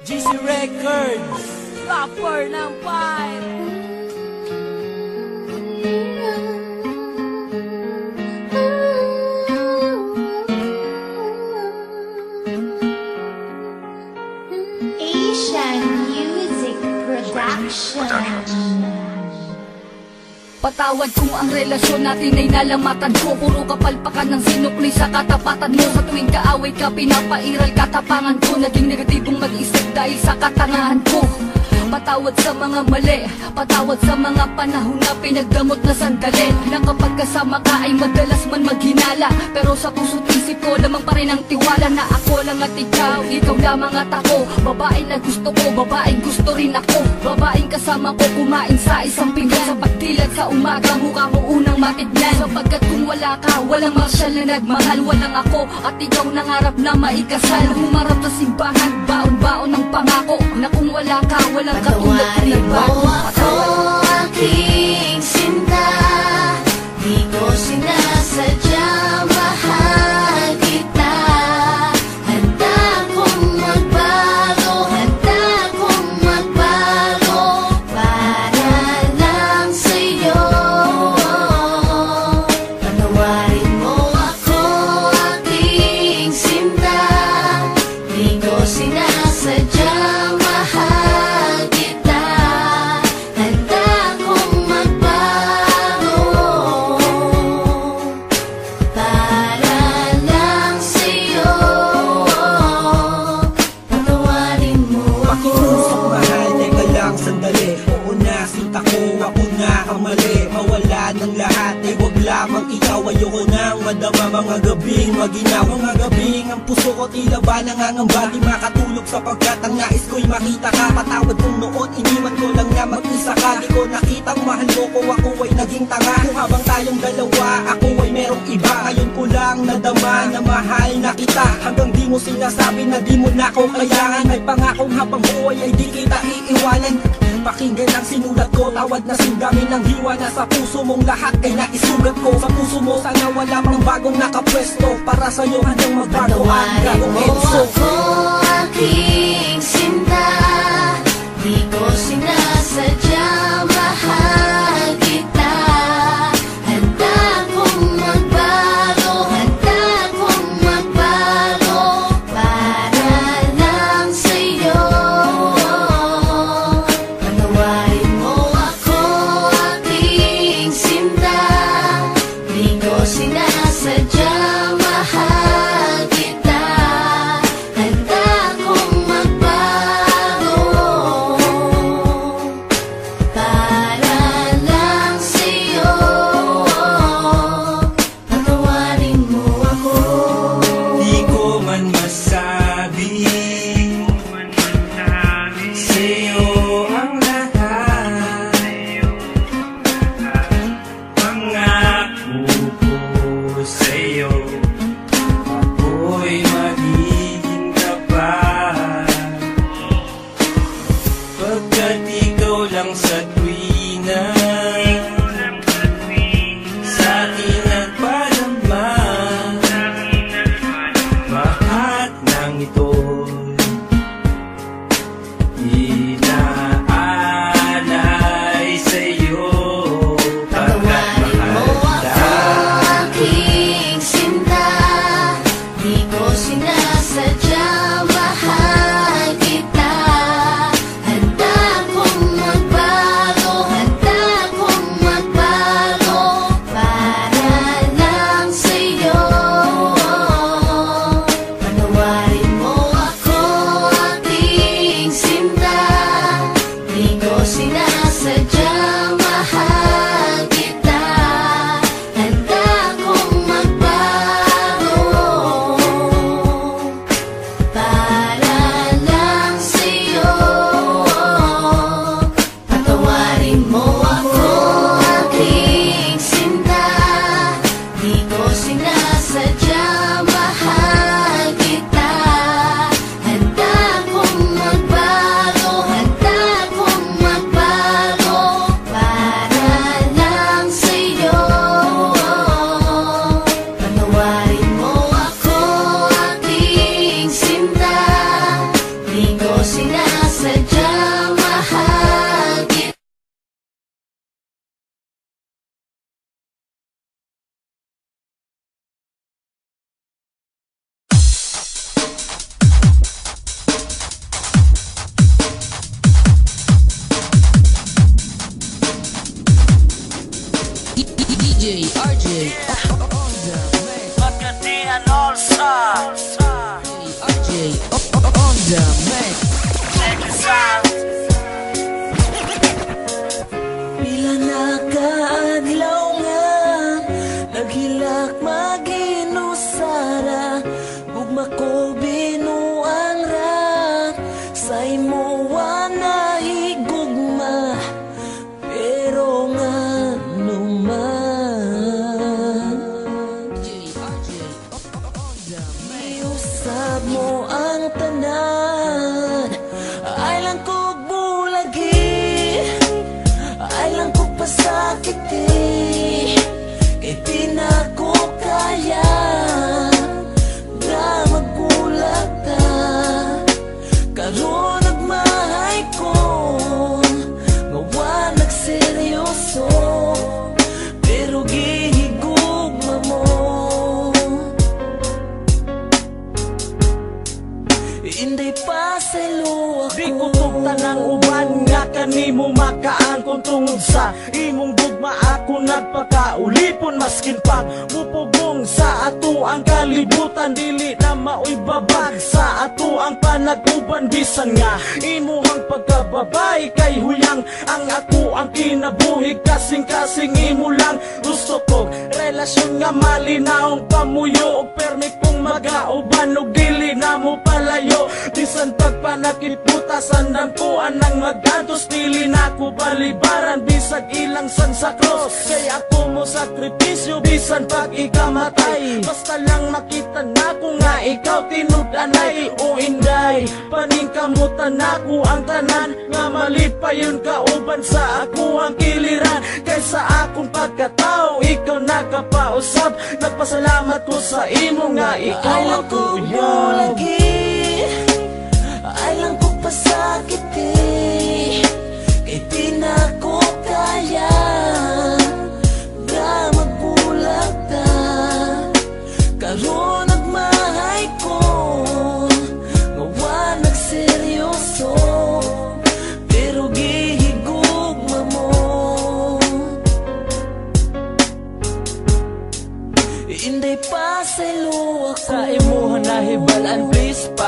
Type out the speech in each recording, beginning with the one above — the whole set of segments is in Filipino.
GC Records Rapper ng five Asian Music Production. Patawad kung ang relasyon natin ay nalamatan ko. Puro kapalpakan ng sinukli sa katapatan mo. Sa tuwing kaaway ka, pinapairal katapangan ko. Naging negatibong mag-isip dahil sa katangahan ko Patawad sa mga mali. Patawad sa mga panahon na pinagdamot na sandali. Na kapag kasama ka ay madalas man maghinala. Pero sa puso't isip ko lamang pa rin ang tiwala Na ako lang at ikaw, ikaw lamang at ako. Babae na gusto ko, babae gusto rin ako. Babaeng kasama ko kumain sa isang pinggan. Sa pagdilat sa umaga, mukha mo unang matignan Sapagkat kung wala ka, walang marsyal na nagmahal. Walang ako at ikaw nangarap na maikasal. Humarap sa simbahan, baon-baon ng pangako. Na kung wala ka, walang katulad kong Patawarin mo nangangamba Di makatulog sapagkat ang nais ko'y makita ka. Patawad kung noon, iniwan ko lang na mag-isa ka. Di ko nakitang mahal mo ko, ako ay naging tanga. Kung habang tayong dalawa, ako ay merong iba. Ngayon ko lang nadama na mahal na kita. Hanggang di mo sinasabi na di mo na ako kailangan. May pangakong habang buhay ay di kita iiwanan Pakinggan ang sinulat ko. Tawad na sindami ng hiwa na sa puso mong lahat ay naisugat ko. Sa puso mo sana wala pang bagong nakapwesto. Para sa'yo hanggang magbago ang gagong mo Enzo ako, aking sinta. Di ko sinasadya, the mix. Check this out pasakiti Kay di na ko kaya Nga magulat ka? Karoon nagmahay ko Nga wa nagseryoso Pero gihigugma mo. Inday pa sa luwa Di ko tanang uban nga kanimo makaangkon tungod sa imong gugma ako nagpakaulipon maskin pag mupugong sa ato ang kalibutan. Dili na maoy babag sa ato ang panaguban bisan nga imuhang pagkababay kay huyang. Ang ako ang kinabuhi kasing kasing imo lang gusto ko relasyon nga malinaong pamuyo. Og permi kong magauban og dili na mo palayo. Bisan pagpanakit putasan ng kuan ng magantos. Dili na ko balibaran bisag ilang san sa cross. Kay ako mo sakripisyo bisan pag ikamatay basta lang makita na ko nga ikaw tinud-anay o inday paningkamutan ako ang tanan. Nga malit pa yun kauban sa ako ang kiliran. Kaysa akong pagkatao ikaw nakapausap nagpasalamat ko sa imo nga ikaw ako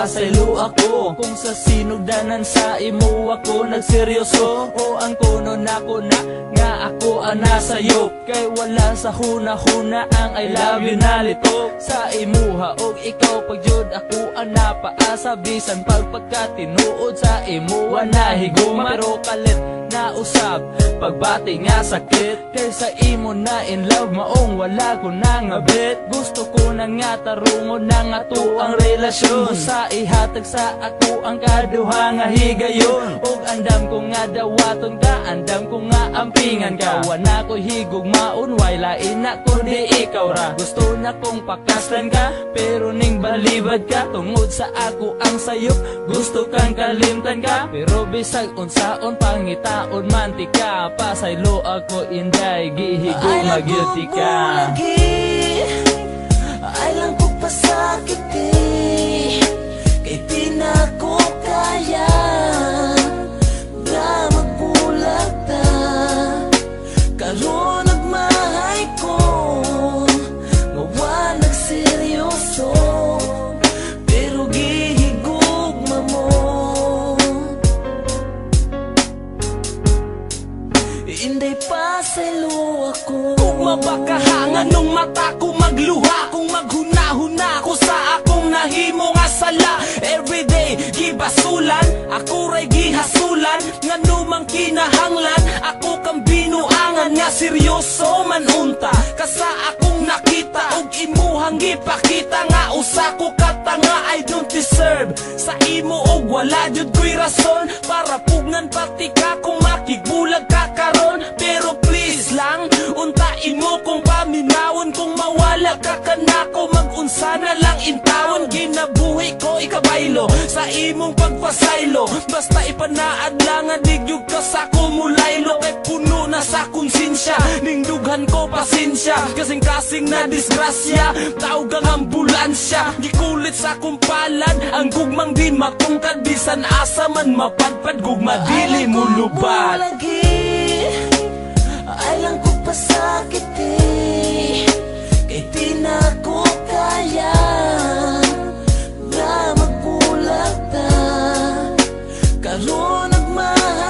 pasaylo ako Kung sa sinugdanan sa imo ako nagseryoso. O ang kuno nako na nga ako ang nasayo. Kay wala sa huna-huna ang I love you na lito Sa imuha og ikaw pagjud ako ang napaasa. Bisan pagpagkatinuod sa imo nahiguma Pero kalit na usab Pagbati nga sakit Kay sa imo na in love maong wala ko na nga bet Gusto ko na nga tarungon na nga to ang relasyon. Sa ihatag sa ako ang kaduha nga higayon. Og andam ko nga dawaton ka Andam ko nga ampingan ka. Wana ko higog maun Way lain na kundi ikaw ra. Gusto na kong pakaslan ka Pero ning balibad ka. Tungod sa ako ang sayop Gusto kang kalimtan ka. Pero bisag unsaon pangitaon mantika Pasaylo ako inday Gihigo ko magilty ka bulagi Ay lang ko pasakiti Kay di na ko kaya Nga magulat ka Karoon gibasulan Ako ray gihasulan Nga numang kinahanglan Ako kang binuangan nga seryoso man unta Kasa akong nakita Og imuhang gipakita Nga usa ko katanga I don't deserve. Sa imo og wala jud ko'y rason Para pugnan pati ka kung makigbulag ka karon. Pero please lang Untain mo kung paminawon Kung mawala ka kanako Mag-unsa na kilo Sa imong pagpasaylo Basta ipanaad ipanaadlangan Digyog ka sa kumulaylo Kay puno na sa konsensya Ning dughan ko pasensya Kasing kasing na disgrasya. Tawag ang ambulansya Gikulit sa kumpalan. Ang gugmang di matungkad Bisan asa man mapadpad. Gugma dili mo lubat Alam ko pasakit eh. Kay di na ko kaya. lalo nagmahal?